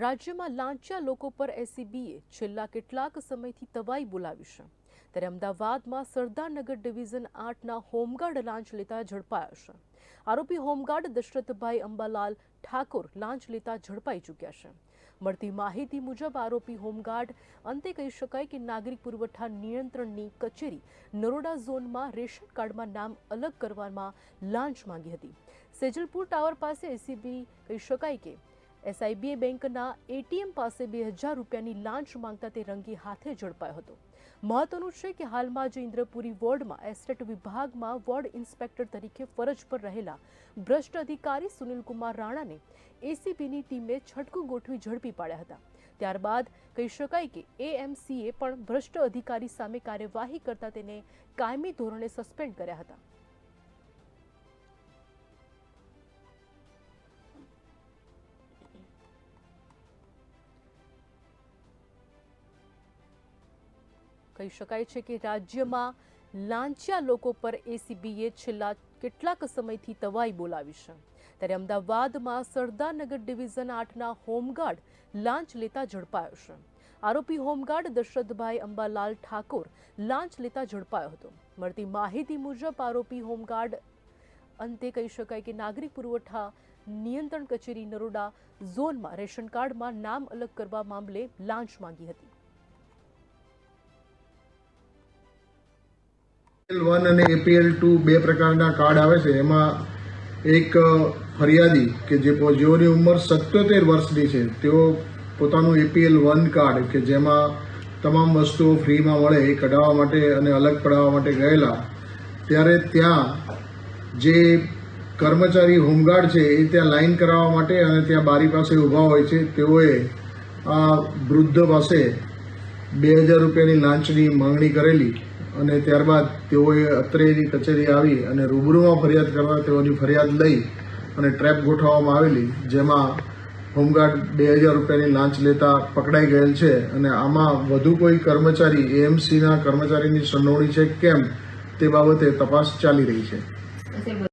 રાજ્યમાં લાંચા લોકો પર એસીબીએ છેલ્લા કેટલાક સમયથી તવાઈ બોલાવી છે. ત્યારે અમદાવાદમાં સરદારનગર ડિવિઝન આઠના હોમગાર્ડ લાંચ લેતા ઝડપાયા છે. આરોપી હોમગાર્ડ દશરથભાઈ અંબાલાલ ઠાકોર લાંચ લેતા ઝડપાઈ ચૂક્યા છે. મળતી માહિતી મુજબ આરોપી હોમગાર્ડ અંતે કહી શકાય કે નાગરિક પુરવઠા નિયંત્રણની કચેરી નરોડા ઝોનમાં રેશન કાર્ડમાં નામ અલગ કરવામાં લાંચ માંગી હતી. સેજલપુર ટાવર પાસે એસીબી કહી શકાય કે એસઆઈબીએ બેંકના એટીએમ પાસે બે હજાર રૂપિયાની લાંચ માંગતા તે રંગી હાથે ઝડપાયો હતો. મહત્વનું છે કે હાલમાં જ ઇન્દ્રપુરી વોર્ડમાં એસ્ટેટ વિભાગમાં વોર્ડ ઇન્સ્પેક્ટર તરીકે ફરજ પર રહેલા ભ્રષ્ટ અધિકારી સુનિલકુમાર રાણાને એસીબીની ટીમે છટકું ગોઠવી ઝડપી પાડ્યા હતા. ત્યારબાદ કહી શકાય કે એએમસીએ પણ ભ્રષ્ટ અધિકારી સામે કાર્યવાહી કરતા તેને કાયમી ધોરણે સસ્પેન્ડ કર્યા હતા. કહી શકાય છે કે રાજ્યમાં લાંચિયા લોકો પર એસીબીએ છેલ્લા કેટલાક સમયથી તવાઈ બોલાવી છે. ત્યારે અમદાવાદમાં સરદારનગર ડિવિઝન આઠના હોમગાર્ડ લાંચ લેતા ઝડપાયો છે. આરોપી હોમગાર્ડ દશરથભાઈ અંબાલાલ ઠાકોર લાંચ લેતા ઝડપાયો હતો. મળતી માહિતી મુજબ આરોપી હોમગાર્ડ અંતે કહી શકાય કે નાગરિક પુરવઠા નિયંત્રણ કચેરી નરોડા ઝોનમાં રેશન કાર્ડમાં નામ અલગ કરવા મામલે લાંચ માંગી હતી. એપીએલ વન અને એપીએલ ટુ બે પ્રકારના કાર્ડ આવે છે. એમાં એક ફરિયાદી કે જે જેઓની ઉંમર સત્યોતેર વર્ષની છે, તેઓ પોતાનું એપીએલ વન કાર્ડ કે જેમાં તમામ વસ્તુઓ ફ્રીમાં મળે, એ કઢાવવા માટે અને અલગ પડાવવા માટે ગયેલા, ત્યારે ત્યાં જે કર્મચારી હોમગાર્ડ છે, એ ત્યાં લાઈન કરાવવા માટે અને ત્યાં બારી પાસે ઊભા હોય છે, તેઓએ આ વૃદ્ધ પાસે બે હજાર રૂપિયાની લાંચની માંગણી કરેલી. અને ત્યારબાદ તેઓએ અત્રેની કચેરી આવી અને રૂબરૂમાં ફરિયાદ કરવા તેઓની ફરિયાદ લઈ અને ટ્રેપ ગોઠવવામાં આવેલી, જેમાં હોમગાર્ડ બે હજાર રૂપિયાની લાંચ લેતા પકડાઈ ગયેલ છે અને આમાં વધુ કોઈ કર્મચારી એએમસીના કર્મચારીની સંડોવણી છે કેમ તે બાબતે તપાસ ચાલી રહી છે.